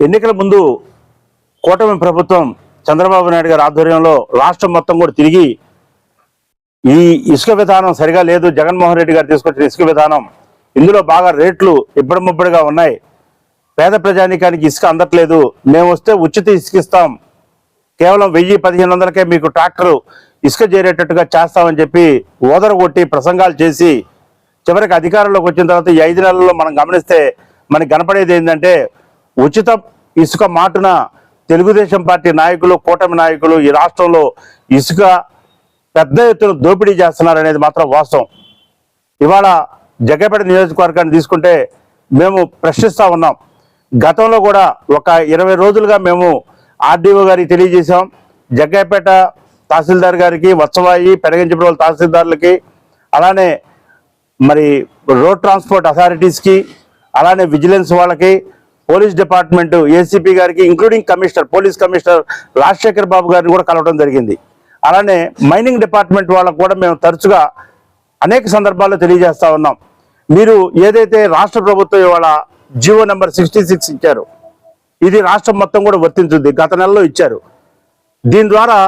ఎన్నికల ముందు కూటమి ప్రభుత్వం చంద్రబాబు నాయుడు గారి ఆధ్వర్యంలో రాష్ట్రం మొత్తం కూడా తిరిగి ఈ ఇసుక విధానం సరిగా లేదు. జగన్మోహన్ రెడ్డి గారు తీసుకొచ్చిన ఇసుక విధానం ఇందులో బాగా రేట్లు ఇబ్బడి ముబ్బడిగా ఉన్నాయి. పేద ప్రజానికానికి ఇసుక అందట్లేదు. మేము వస్తే ఉచిత ఇసుక ఇస్తాం. కేవలం వెయ్యి పదిహేను వందలకే మీకు ట్రాక్టర్ ఇసుక చేరేటట్టుగా చేస్తామని చెప్పి ఓదర కొట్టి ప్రసంగాలు చేసి చివరికి అధికారంలోకి వచ్చిన తర్వాత ఈ ఐదు నెలల్లో మనం గమనిస్తే మనకి కనపడేది ఏంటంటే ఉచిత ఇసుక మాటున తెలుగుదేశం పార్టీ నాయకులు కూటమి నాయకులు ఈ రాష్ట్రంలో ఇసుక పెద్ద ఎత్తున దోపిడీ చేస్తున్నారు అనేది మాత్రం వాస్తవం. ఇవాళ జగ్గపేట నియోజకవర్గాన్ని తీసుకుంటే మేము ప్రశ్నిస్తా ఉన్నాం. గతంలో కూడా ఒక ఇరవై రోజులుగా మేము ఆర్డీఓ గారికి తెలియజేశాం. జగ్గపేట తహసీల్దార్ గారికి వత్సవాయి పెరగించబడి తహసీల్దార్లకి అలానే మరి రోడ్ ట్రాన్స్పోర్ట్ అథారిటీస్కి అలానే విజిలెన్స్ వాళ్ళకి పోలీస్ డిపార్ట్మెంట్ ఏసీపీ గారికి including commissioner police commissioner Rajasekhar Babu గారిని కూడా కలవడం జరిగింది. అలానే మైనింగ్ డిపార్ట్మెంట్ వాళ్ళకు కూడా మేము తరచుగా అనేక సందర్భాల్లో తెలియజేస్తా ఉన్నాం. మీరు ఏదైతే రాష్ట్ర ప్రభుత్వం ఇవాళ జియో నెంబర్ సిక్స్టీ సిక్స్ ఇచ్చారు ఇది రాష్ట్రం మొత్తం కూడా వర్తించింది గత నెలలో ఇచ్చారు. దీని ద్వారా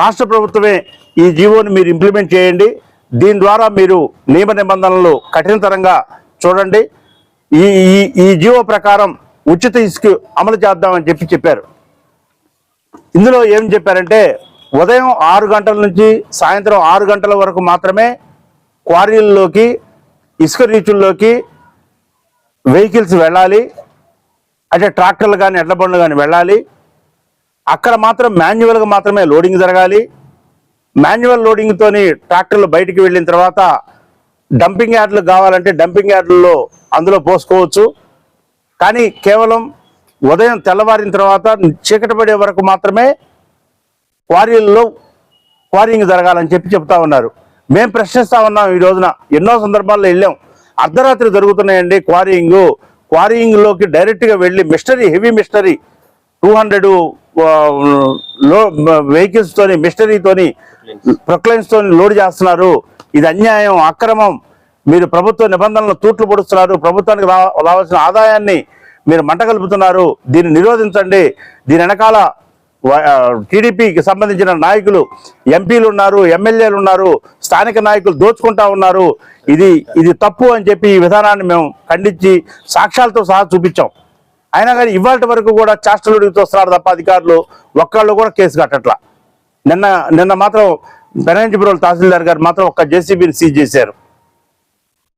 రాష్ట్ర ప్రభుత్వమే ఈ జీవోని మీరు ఇంప్లిమెంట్ చేయండి. దీని ద్వారా మీరు నియమ నిబంధనలు కఠినతరంగా చూడండి. ఈ ఈ ఈ జీవో ప్రకారం ఉచిత ఇసుక అమలు చేద్దామని చెప్పి చెప్పారు. ఇందులో ఏం చెప్పారంటే ఉదయం ఆరు గంటల నుంచి సాయంత్రం ఆరు గంటల వరకు మాత్రమే క్వారీల్లోకి ఇసుక రీచుల్లోకి వెహికల్స్ వెళ్ళాలి. అంటే ట్రాక్టర్లు కానీ ఎడ్ల బండ్లు కానీ వెళ్ళాలి. అక్కడ మాత్రం మాన్యువల్గా మాత్రమే లోడింగ్ జరగాలి. మాన్యువల్ లోడింగ్తోని ట్రాక్టర్లు బయటికి వెళ్ళిన తర్వాత డంపింగ్ యార్డులు కావాలంటే డంపింగ్ యార్డుల్లో అందులో పోసుకోవచ్చు. కానీ కేవలం ఉదయం తెల్లవారిన తర్వాత చీకటి పడే వరకు మాత్రమే క్వారీల్లో క్వారింగ్ జరగాలని చెప్పి చెప్తా ఉన్నారు. మేము ప్రశ్నిస్తా ఉన్నాం ఈ రోజున. ఎన్నో సందర్భాల్లో వెళ్ళాం. అర్ధరాత్రి జరుగుతున్నాయండి క్వారీయింగ్. క్వారీయింగ్లోకి డైరెక్ట్గా వెళ్ళి మిస్టరీ హెవీ మిస్టరీ టూ హండ్రెడ్లో వెహికల్స్తోని మిస్టరీతోని ప్రొక్లైన్స్తోని లోడ్ చేస్తున్నారు. ఇది అన్యాయం అక్రమం. మీరు ప్రభుత్వ నిబంధనలు తూట్లు పొడుస్తున్నారు ప్రభుత్వానికి రావాల్సిన ఆదాయాన్ని మీరు మంట కలుపుతున్నారు దీన్ని నిరోధించండి. దీని వెనకాల టీడీపీకి సంబంధించిన నాయకులు ఎంపీలు ఉన్నారు ఎమ్మెల్యేలు ఉన్నారు స్థానిక నాయకులు దోచుకుంటా ఉన్నారు. ఇది ఇది తప్పు అని చెప్పి ఈ విధానాన్ని మేము ఖండించి సాక్ష్యాలతో సహా చూపించాం. అయినా కానీ ఇవాళ వరకు కూడా చాస్టలుడికి వస్తున్నారు తప్ప అధికారులు ఒక్కళ్ళు కూడా కేసు కట్టట్లా. నిన్న నిన్న మాత్రం బెనంజిపురం తహసీల్దార్ గారు మాత్రం ఒక్క జేసీబీని సీజ్ చేశారు.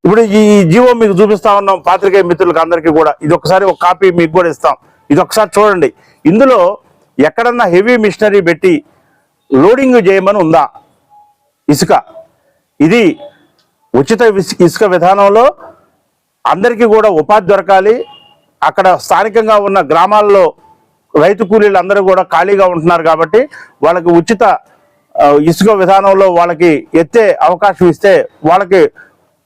ఇప్పుడు ఈ జీవో మీకు చూపిస్తా ఉన్నాం పాత్రికేయ మిత్రులకు అందరికీ కూడా. ఇది ఒకసారి ఒక కాపీ మీకు కూడా ఇస్తాం. ఇది ఒకసారి చూడండి. ఇందులో ఎక్కడన్నా హెవీ మిషనరీ పెట్టి లోడింగ్ చేయమని ఉందా? ఇసుక. ఇది ఉచిత ఇసుక విధానంలో అందరికీ కూడా ఉపాధి దొరకాలి. అక్కడ స్థానికంగా ఉన్న గ్రామాల్లో రైతు కూలీలు అందరూ కూడా ఖాళీగా ఉంటున్నారు కాబట్టి వాళ్ళకి ఉచిత ఇసుక విధానంలో వాళ్ళకి ఎత్తే అవకాశం ఇస్తే వాళ్ళకి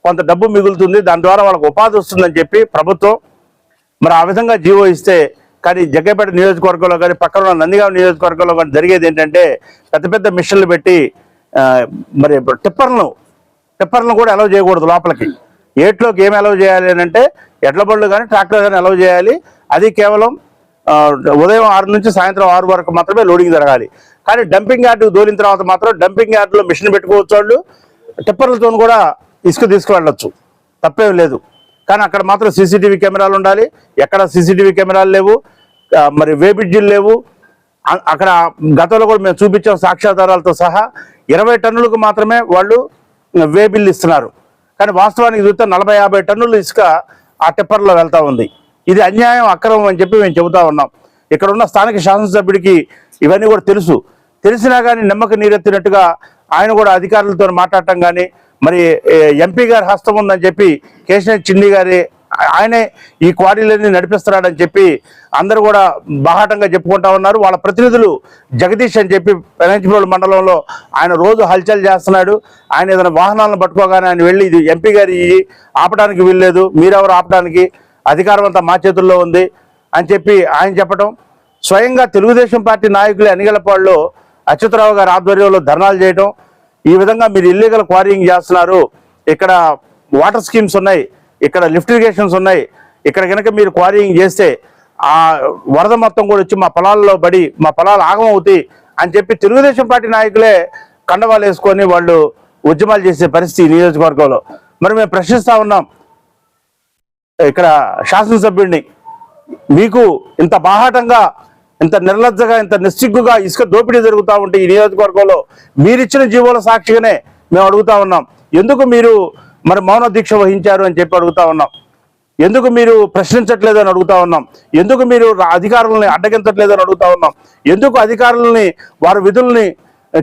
కొంత డబ్బు మిగులుతుంది దాని ద్వారా వాళ్ళకి ఉపాధి వస్తుందని చెప్పి ప్రభుత్వం మరి ఆ విధంగా జీవో ఇస్తే కానీ జగ్గపేట నియోజకవర్గంలో కానీ పక్కన ఉన్న నందిగాం నియోజకవర్గంలో కానీ జరిగేది ఏంటంటే పెద్ద పెద్ద మిషన్లు పెట్టి మరి టిప్పర్లను టిప్పర్లను కూడా అలౌ చేయకూడదు లోపలికి. ఏట్లోకి ఏం అలౌ చేయాలి అని అంటే ఎడ్ల బళ్ళు కానీ ట్రాక్టర్ కానీ అలౌ చేయాలి. అది కేవలం ఉదయం ఆరు నుంచి సాయంత్రం ఆరు వరకు మాత్రమే లోడింగ్ జరగాలి. కానీ డంపింగ్ యార్డుకు దోలిన తర్వాత మాత్రం డంపింగ్ యార్డులో మిషన్ పెట్టుకోవచ్చు వాళ్ళు. టిప్పర్లతో కూడా ఇసుక తీసుకువెళ్ళొచ్చు. తప్పేం లేదు. కానీ అక్కడ మాత్రం సీసీటీవీ కెమెరాలు ఉండాలి. ఎక్కడ సీసీటీవీ కెమెరాలు లేవు. మరి వేబిడ్జీలు లేవు. అక్కడ గతంలో కూడా మేము చూపించాం సాక్ష్యాధారాలతో సహా. ఇరవై టన్నులకు మాత్రమే వాళ్ళు వే బిల్లు ఇస్తున్నారు. కానీ వాస్తవానికి చూస్తే నలభై యాభై టన్నులు ఇసుక ఆ టిప్పర్లో వెళ్తూ ఉంది. ఇది అన్యాయం అక్రమం అని చెప్పి మేము చెబుతా ఉన్నాం. ఇక్కడ ఉన్న స్థానిక శాసనసభ్యుడికి ఇవన్నీ కూడా తెలుసు. తెలిసినా కానీ నిమ్మక నీరెత్తినట్టుగా ఆయన కూడా అధికారులతో మాట్లాడటం కానీ మరి ఎంపీ గారి హస్తం ఉందని చెప్పి కేశినేని చిన్ని గారి ఆయనే ఈ క్వారీలన్నీ నడిపిస్తున్నాడని చెప్పి అందరూ కూడా బాహాటంగా చెప్పుకుంటా ఉన్నారు. వాళ్ళ ప్రతినిధులు జగదీష్ అని చెప్పి పెనంచిపల్లి మండలంలో ఆయన రోజు హల్చల్ చేస్తున్నాడు. ఆయన ఏదైనా వాహనాలను పట్టుకోగానే ఆయన వెళ్ళి ఇది ఎంపీ గారి ఆపడానికి వీల్లేదు మీరెవరు ఆపడానికి అధికారం అంతా మా చేతుల్లో ఉంది అని చెప్పి ఆయన చెప్పడం స్వయంగా తెలుగుదేశం పార్టీ నాయకులు ఎన్నికలపాడులో అచ్యుతరావు గారి ఆధ్వర్యంలో ధర్నాలు చేయడం ఈ విధంగా మీరు ఇల్లీగల్ క్వారీయింగ్ చేస్తున్నారు. ఇక్కడ వాటర్ స్కీమ్స్ ఉన్నాయి. ఇక్కడ లిఫ్ట్ ఇరిగేషన్స్ ఉన్నాయి. ఇక్కడ కనుక మీరు క్వారీయింగ్ చేస్తే ఆ వరద మొత్తం కూడా వచ్చి మా పొలాల్లో పడి మా పొలాలు ఆగమవుతాయి అని చెప్పి తెలుగుదేశం పార్టీ నాయకులే కండవాలు వేసుకొని వాళ్ళు ఉద్యమాలు చేసే పరిస్థితి నియోజకవర్గంలో. మరి మేము ప్రశ్నిస్తా ఉన్నాం. ఇక్కడ శాసనసభ్యుడిని మీకు ఇంత బాహాటంగా ఇంత నిర్లజ్జగా ఇంత నిస్సిగ్గుగా ఇసుక దోపిడీ జరుగుతూ ఉంటే ఈ నియోజకవర్గంలో మీరిచ్చిన జీవోల సాక్షిగానే మేము అడుగుతా ఉన్నాం. ఎందుకు మీరు మరి మౌన దీక్ష వహించారు అని చెప్పి అడుగుతా ఉన్నాం. ఎందుకు మీరు ప్రశ్నించట్లేదు అని అడుగుతా ఉన్నాం. ఎందుకు మీరు అధికారులని అడ్డగించట్లేదు అని అడుగుతా ఉన్నాం. ఎందుకు అధికారులని వారి విధుల్ని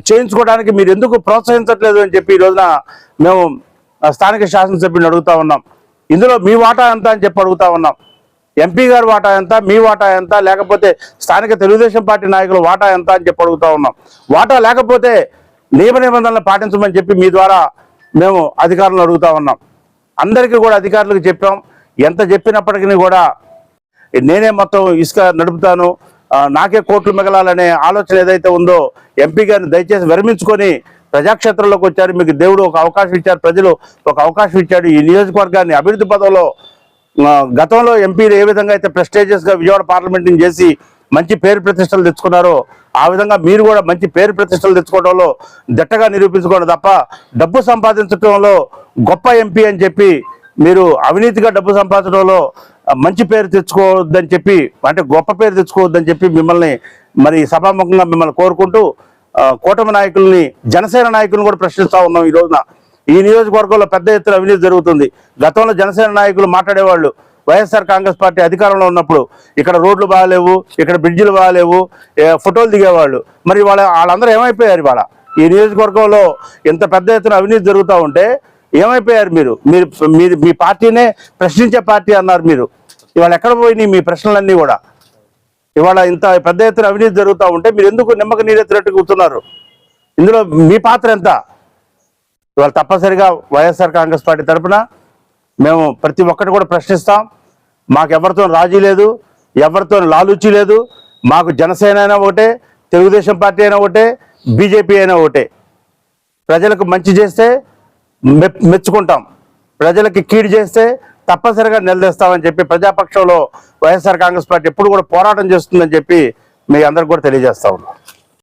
చేయించుకోవడానికి మీరు ఎందుకు ప్రోత్సహించట్లేదు అని చెప్పి ఈ రోజున మేము స్థానిక శాసనసభ్యుని అడుగుతా ఉన్నాం. ఇందులో మీ వాటా ఎంత అని చెప్పి అడుగుతా ఉన్నాం. ఎంపీ గారి వాటా ఎంత మీ వాటా ఎంత లేకపోతే స్థానిక తెలుగుదేశం పార్టీ నాయకుల వాటా ఎంత అని చెప్పి అడుగుతా ఉన్నాం. వాటా లేకపోతే నియమ నిబంధనలు పాటించమని చెప్పి మీ ద్వారా మేము అధికారులను అడుగుతా ఉన్నాం. అందరికీ కూడా అధికారులకు చెప్పాం. ఎంత చెప్పినప్పటికీ కూడా నేనే మొత్తం ఇసుక నడుపుతాను. నాకే కోట్లు మిగలాలనే ఆలోచన ఏదైతే ఉందో ఎంపీ గారిని దయచేసి విరమించుకొని ప్రజాక్షేత్రంలోకి వచ్చారు. మీకు దేవుడు ఒక అవకాశం ఇచ్చారు. ప్రజలు ఒక అవకాశం ఇచ్చాడు. ఈ నియోజకవర్గాన్ని అభివృద్ధి పదంలో గతంలో ఎంపీలు ఏ విధంగా అయితే ప్రెస్టేజియస్గా విజయవాడ పార్లమెంట్ చేసి మంచి పేరు ప్రతిష్టలు తెచ్చుకున్నారో ఆ విధంగా మీరు కూడా మంచి పేరు ప్రతిష్టలు తెచ్చుకోవడంలో దిట్టగా నిరూపించుకోవడం తప్ప డబ్బు సంపాదించడంలో గొప్ప ఎంపీ అని చెప్పి మీరు అవినీతిగా డబ్బు సంపాదించడంలో మంచి పేరు తెచ్చుకోవద్దని చెప్పి అంటే గొప్ప పేరు తెచ్చుకోవద్దని చెప్పి మిమ్మల్ని మరి సభాముఖంగా మిమ్మల్ని కోరుకుంటూ కూటమి నాయకుల్ని జనసేన నాయకులను కూడా ప్రశ్నిస్తా ఉన్నాం ఈ రోజున. ఈ నియోజకవర్గంలో పెద్ద ఎత్తున అవినీతి జరుగుతుంది. గతంలో జనసేన నాయకులు మాట్లాడేవాళ్ళు. వైఎస్ఆర్ కాంగ్రెస్ పార్టీ అధికారంలో ఉన్నప్పుడు ఇక్కడ రోడ్లు బాగాలేవు ఇక్కడ బ్రిడ్జిలు బాగాలేవు ఫోటోలు దిగేవాళ్ళు. మరి వాళ్ళ వాళ్ళందరూ ఏమైపోయారు ఇవాళ? ఈ నియోజకవర్గంలో ఇంత పెద్ద ఎత్తున అవినీతి జరుగుతూ ఉంటే ఏమైపోయారు మీరు? మీరు మీరు మీ పార్టీనే ప్రశ్నించే పార్టీ అన్నారు మీరు. ఇవాళ ఎక్కడ పోయినాయి మీ ప్రశ్నలన్నీ కూడా? ఇవాళ ఇంత పెద్ద ఎత్తున అవినీతి జరుగుతూ ఉంటే మీరు ఎందుకు నిమ్మక నీరెత్తినట్టు కూర్చున్నారు? ఇందులో మీ పాత్ర ఎంత? ఇవాళ తప్పనిసరిగా వైఎస్ఆర్ కాంగ్రెస్ పార్టీ తరపున మేము ప్రతి ఒక్కటి కూడా ప్రశ్నిస్తాం. మాకు ఎవరితో రాజీ లేదు ఎవరితో లాలూచి లేదు మాకు జనసేన అయినా ఒకటే తెలుగుదేశం పార్టీ అయినా ఒకటే బీజేపీ అయినా ఒకటే. ప్రజలకు మంచి చేస్తే మె- మెచ్చుకుంటాం. ప్రజలకి కీడు చేస్తే తప్పనిసరిగా నిలదీస్తామని చెప్పి ప్రజాపక్షంలో వైఎస్ఆర్ కాంగ్రెస్ పార్టీ ఎప్పుడు కూడా పోరాటం చేస్తుందని చెప్పి మీ అందరికి కూడా తెలియజేస్తా ఉన్నాం.